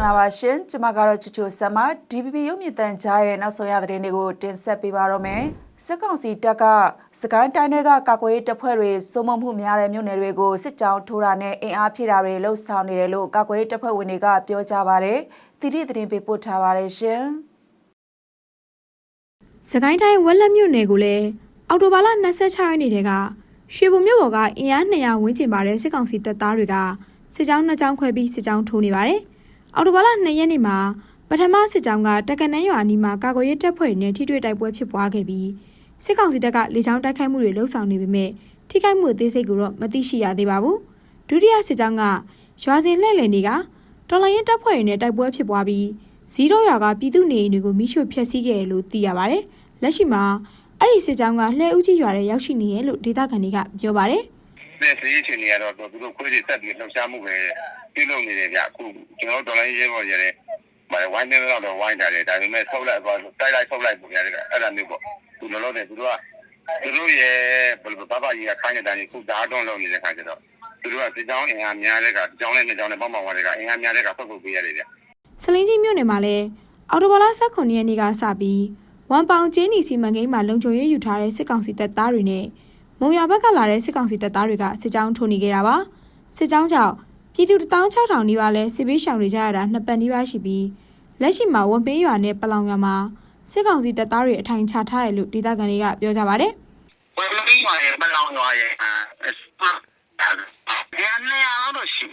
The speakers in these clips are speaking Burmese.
္ဂလာပါရှင်ကျမကတော့ချူချူဆမ်မ DPP ရုပ်မြင့်တန်ကြားရဲ့နောက်ဆုံးရသတင်းတွေကိုတင်ဆက်ပေးပါတော့မယ်စစ်ကောင်စီတပ်ကစကိုင်းတိုင်းတွေကကာကွယ်ရေးတပ်ဖွဲ့တွေစုံမမှုများတဲ့မြို့နယ်တွေကိုစစ်ကြောင်းထိုးတာနဲ့အင်အားဖြည့်တာတွေလှုပ်ဆောင်နေတယ်လို့ကာကွယ်ရေးတပ်ဖွဲ့ဝင်တွေကပြောကြပါတယ်တိတိသတင်းပေးပို့ထားပါတယ်ရှင်စကိုင်းတိုင်းဝက်လက်မြို့နယ်ကိုလည်းအော်တိုဘာလ26ရက်နေ့တည်းကရွှေဘုံမြို့ပေါ်ကအင်အား200ဝန်းကျင်ပါတဲ့စစ်ကောင်စီတပ်သားတွေကစစ်ကြောင်းနှစ်ကြောင်းခွဲပြီးစစ်ကြောင်းထိုးနေပါတယ်။ အော်တိုဘာလ2ရက်နေ့မှာပထမစစ်ကြောင်းကတက္ကနန်းရွာအနီးမှာကာကွယ်ရေးတပ်ဖွဲ့တွေနဲ့ထိတွေ့တိုက်ပွဲဖြစ်ပွားခဲ့ပြီးစစ်ကောင်စီတပ်ကလေကြောင်းတိုက်ခိုက်မှုတွေလှုပ်ဆောင်နေပေမဲ့ထိခိုက်မှုအသေးစိတ်ကိုတော့မသိရှိရသေးပါဘူး။ဒုတိယစစ်ကြောင်းကရွာစဉ်လှည့်လည်နေကတော်လိုင်းရင်တပ်ဖွဲ့တွေနဲ့တိုက်ပွဲဖြစ်ပွားပြီးဇီးရောရွာကပြည်သူနေအိမ်တွေကိုမိရှို့ဖျက်ဆီးခဲ့တယ်လို့သိရပါတယ်။လက်ရှိမှာအဲ့ဒီစစ်ကြောင်းကလှဲဦးကြီးရွာထဲရောက်ရှိနေတယ်လို့ဒေသခံတွေကပြောပါတယ် တဲ့စီးချင်နေရတော့သူတို့ခွေးတွေဆက်ပြီးလှုပ်ရှားမှုပဲပြုလုပ်နေတယ်ဗျအခုကျွန်တော်တို့ဒေါ်လာရေးပေါ်ရတယ်မဝိုင်းနေတော့တော့ဝိုင်းတာတယ်ဒါပေမဲ့ဆုတ်လိုက်သွားတိုက်လိုက်ဆုတ်လိုက်ပုံရတယ်အဲ့ဒါမျိုးပေါ့သူလောလောဆယ်သူတို့ကသူတို့ရဲ့ဘယ်လိုဘာဘာကြီးကခိုင်းနေတာကြီးခုဓာတ်တွန်းလုပ်နေတဲ့ခါကျတော့သူတို့ကစစ်ကြောင်းအင်အားများတဲ့ကကြောင်းနဲ့နှစ်ကြောင်းနဲ့ပေါင်းပေါင်းသွားတဲ့ကအင်အားများတဲ့ကဖုတ်ဖုတ်ပေးရတယ်ဗျ။စလင်းကြီးမြို့နယ်မှာလည်းအော်တိုဘာလ18ရက်နေ့ကစပြီးဝမ်ပေါင်ကျင်းနီစီမံကိန်းမှာလုံခြုံရေးယူထားတဲ့စစ်ကောင်စီတပ်သားတွေနဲ့ မုံရွာဘက်ကလာတဲ့စစ်ကောင်စီတပ်သားတွေကစစ်ကြောင်းထိုးနေကြတာပါ။စစ်ကြောင်းကြောင့်ပြည်သူ16000နီးပါးလဲစစ်ပေးရှောင်နေကြရတာနှစ်ပတ်နီးပါးရှိပြီးလက်ရှိမှာဝန်ပေးရွာနဲ့ပလောင်ရွာမှာစစ်ကောင်စီတပ်သားတွေအထိုင်ချထားတယ်လို့ဒေသခံတွေကပြောကြပါတယ်။ဝယ်လို့ရွာရဲ့မလောင်ရွာရဲ့အဲအနေရတော့ရှိ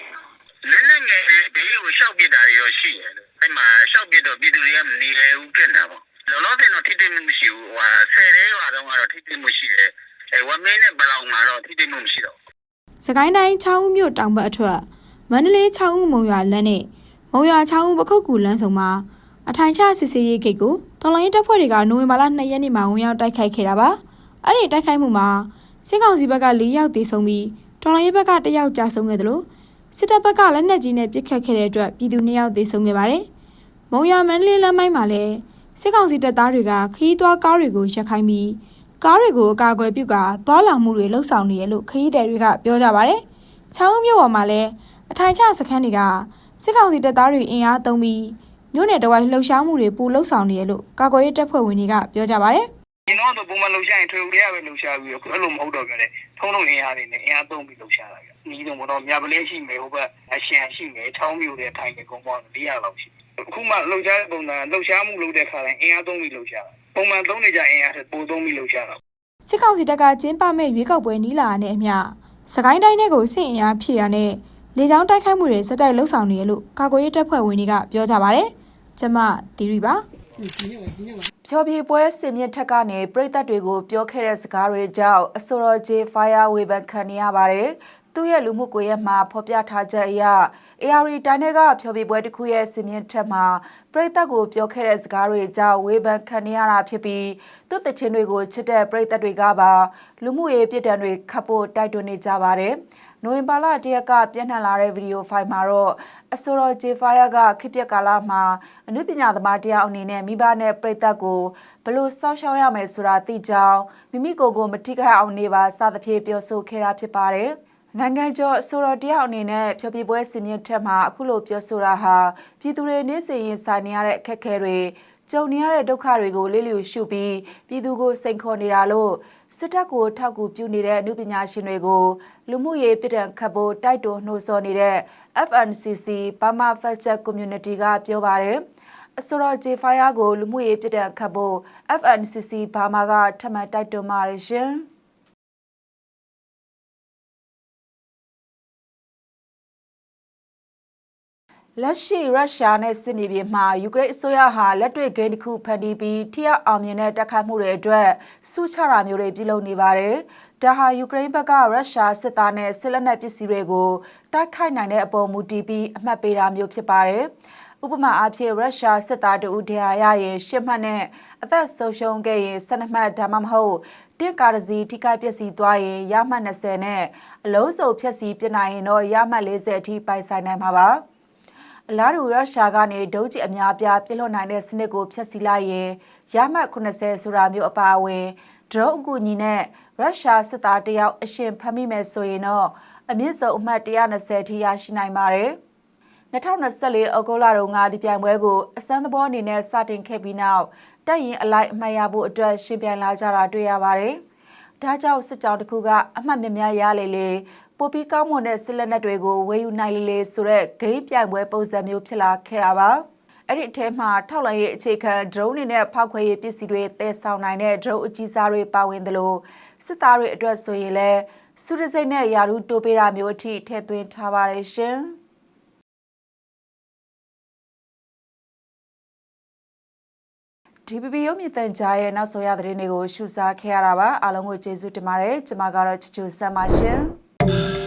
လင်းနေနေဘေးကိုရှောက်ပြတာတွေတော့ရှိတယ်အဲ့မှာရှောက်ပြတော့ပြည်သူတွေကမနေလဲဘူးဖြစ်နေတာပေါ့လောလောဆယ်တော့ထိတိမှုမရှိဘူးဟိုဆယ်တဲရွာတော့ကတော့ထိတိမှုရှိတယ် အဲဝမင်းနဲ့ဘလောင်မှာတော့ထိတိမှုမရှိတော့စကိုင်းတိုင်း6ဦးမြို့တောင်ဘက်အထက်မန္တလေး6ဦးမုံရွာလမ်းနဲ့မုံရွာ6ဦးပခုတ်ကူလမ်းဆောင်မှာအထိုင်ချစစ်စေးရေးဂိတ်ကိုတော်လိုင်းတပ်ဖွဲ့တွေကနိုဝင်ဘာလ2ရက်နေ့မှာဝင်ရောက်တိုက်ခိုက်ခဲ့တာပါအဲ့ဒီတိုက်ခိုက်မှုမှာစစ်ကောင်စီဘက်က4ယောက်သေဆုံးပြီးတော်လိုင်းဘက်က1ယောက်ကြာဆုံးခဲ့တယ်လို့စစ်တပ်ဘက်ကလက်နက်ကြီးနဲ့ပစ်ခတ်ခဲ့တဲ့အတွက်ပြည်သူ2ယောက်သေဆုံးခဲ့ပါတယ်မုံရွာမန္တလေးလမ်းမိုင်းမှာလည်းစစ်ကောင်စီတပ်သားတွေကခီးသွွားကားတွေကိုရက်ခိုင်းပြီး ကားတွေကိုအကာအကွယ်ပြုကာသွာလာမှုတွေလှုပ်ဆောင်နေရလို့ခရီးသည်တွေကပြောကြပါတယ်။ချောင်းဦးမြို့ပေါ်မှာလည်းအထိုင်ချစခန်းတွေကစစ်ကောင်စီတပ်သားတွေအင်အားသုံးပြီးမြို့နယ်တဝိုက်လှုပ်ရှားမှုတွေပူလှုပ်ဆောင်နေရလို့ကာကွယ်ရေးတပ်ဖွဲ့ဝင်တွေကပြောကြပါတယ်ဒီတော့တော့ပုံမှန်လှုပ်ရှားရင်ထွေဦးတွေကပဲလှုပ်ရှားပြီးအခုအဲ့လိုမဟုတ်တော့ကြတယ်ထုံးထုံအင်အားတွေနဲ့အင်အားသုံးပြီးလှုပ်ရှားတာကြနီးတော့တော့မြပလဲရှိမယ်ဟိုဘက်အရှန်ရှိမယ်ချောင်းမျိုးတွေထိုင်နေကုန်ပေါ့400လောက်ရှိအခုမှလှုပ်ရှားတဲ့ပုံစံလှုပ်ရှားမှုလုပ်တဲ့ခါတိုင်းအင်အားသုံးပြီးလှုပ်ရှားတာ ပုံမှန်သုံးနေကြအင်အားထက်ပိုသုံးပြီးလှုပ်ရှားတာ။စစ်ကောင်စီတပ်ကကျင်းပမဲ့ရွေးကောက်ပွဲနီးလာတဲ့အမျှစကိုင်းတိုင်းထဲကိုစစ်အင်အားဖြည့်ရတဲ့လေကြောင်းတိုက်ခိုက်မှုတွေစက်တိုက်လှုပ်ဆောင်နေရလို့ကာကွယ်ရေးတပ်ဖွဲ့ဝင်တွေကပြောကြပါတယ်။ကျမတီရီပါ။ဖြောပြေပွဲစင်မြင့်ထက်ကနေပြည်သက်တွေကိုပြောခဲ့တဲ့စကားတွေကြောင့်အဆိုတော်ဂျေ Fire ဝေဖန်ခံနေရပါတယ်။ သူ့ရဲ့လူမှုကွန်ရက်မှာဖော်ပြထားချက်အရ AR တိုင်းတွေကဖြောပြေပွဲတစ်ခုရဲ့စင်မြင့်ထက်မှာပြည်သက်ကိုပြောခဲ့တဲ့စကားတွေကြောင့်ဝေဖန်ခံနေရတာဖြစ်ပြီးသူ့တခြင်းတွေကိုချစ်တဲ့ပြည်သက်တွေကပါလူမှုရေးပြည်တံတွေခတ်ဖို့တိုက်တွန်းနေကြပါတယ်။နိုဝင်ဘာလတရက်ကပြန့်နှံ့လာတဲ့ဗီဒီယိုဖိုင်မှာတော့အဆိုတော်ဂျေ Fire ကခစ်ပြက်ကာလမှာအနုပညာသမားတယောက်အနေနဲ့မိဘနဲ့ပြည်သက်ကိုဘလို့စောက်ရှောက်ရမယ်ဆိုတာသိကြောင်းမိမိကိုယ်ကိုမထိခိုက်အောင်နေပါစသဖြင့်ပြောဆိုခဲ့တာဖြစ်ပါတယ်။ နိုင်ငံကျော်အဆိုတော်တယောက်အနေနဲ့ဖြောပြပွဲစင်မြင့်ထက်မှာအခုလိုပြောဆိုတာဟာပြည်သူတွေနေ့စဉ်ရင်ဆိုင်နေရတဲ့အခက်အခဲတွေကြုံနေရတဲ့ဒုက္ခတွေကိုလေးလျူရှုပြီးပြည်သူကိုစိန်ခေါ်နေတာလို့စစ်တပ်ကိုထောက်ကူပြုနေတဲ့အမှုပညာရှင်တွေကိုလူမှုရေးပြည်တံခတ်ဖို့တိုက်တွန်းနှိုးဆော်နေတဲ့ FNCC Burma Fact Check Community ကပြောပါတယ်အဆိုတော် J-Fire ကိုလူမှုရေးပြည်တံခတ်ဖို့ FNCC ဘာမာကထပ်မံတိုက်တွန်းပါတယ်ရှင်။ လက်ရှိရုရှားနဲ့စစ်မြေပြင်မှာယူကရိန်းအစိုးရဟာလက်တွေ့ဂိမ်းတစ်ခုဖန်တီးပြီးထိရောက်အောင်မြင်တဲ့တိုက်ခိုက်မှုတွေအတွက်စုချတာမျိုးတွေပြုလုပ်နေပါတယ်။ဒါဟာယူကရိန်းဘက်ကရုရှားစစ်သားနဲ့စစ်လက်နက်ပစ္စည်းတွေကိုတိုက်ခိုက်နိုင်တဲ့အပေါ်မူတည်ပြီးအမှတ်ပေးတာမျိုးဖြစ်ပါတယ်။ဥပမာအားဖြင့်ရုရှားစစ်သားတဦးဒဏ်ရာရရင်ရှစ်မှတ်နဲ့အသက်ဆုံးရှုံးခဲ့ရင်12မှတ်ဒါမှမဟုတ်တစ်ကားစီထိခိုက်ပျက်စီးသွားရင်ရမှတ်20နဲ့အလုံးစုံဖြက်စီးပြစ်နိုင်ရင်တော့ရမှတ်40အထိပိုင်ဆိုင်နိုင်မှာပါ။ အလားတူရုရှားကနေဒုံးကျည်အများပြားပြစ်လွှတ်နိုင်တဲ့စနစ်ကိုဖျက်ဆီးလိုက်ရင်ရမှတ်80ဆိုတာမျိုးအပါအဝင်ဒရုန်းအကူအညီနဲ့ရုရှားစစ်သားတယောက်အရှင်ဖမ်းမိမယ်ဆိုရင်တော့အမြင့်ဆုံးအမှတ်120ထိရရှိနိုင်ပါတယ်။2024အောက်တိုဘာလတုန်းကဒီပြိုင်ပွဲကိုအစမ်းသဘောအနေနဲ့စတင်ခဲ့ပြီးနောက်တက်ရင်အလိုက်အမှတ်ရဖို့အတွက်ရှင်ပြိုင်လာကြတာတွေ့ရပါတယ်။ဒါကြောင့်စစ်ကြောင်းတစ်ခုကအမှတ်များများရလေလေ ပိုပြီးကောင်းမွန်တဲ့စစ်လက်နက်တွေကိုဝယ်ယူနိုင်လေလေဆိုတဲ့ဂိမ်းပြိုင်ပွဲပုံစံမျိုးဖြစ်လာခဲ့တာပါ။အဲ့ဒီအထဲမှာထောက်လိုင်းရေးအခြေခံ drone တွေနဲ့ဖောက်ခွဲရေးပစ္စည်းတွေတည်ဆောင်နိုင်တဲ့ drone အကြီးစားတွေပါဝင်တယ်လို့စစ်သားတွေအတွက်ဆိုရင်လည်းစုရစိတ်နဲ့ယာရုတိုးပေးတာမျိုးအထိထည့်သွင်းထားပါတယ်ရှင်။ DPP ရုပ်မြင့်တန်ကြားရဲ့နောက်ဆုံးရသတင်းတွေကိုရှုစားခဲ့ရတာပါအားလုံးကိုကျေးဇူးတင်ပါတယ်ကျွန်မကတော့ချူချူဆမ်ပါရှင် Thank you.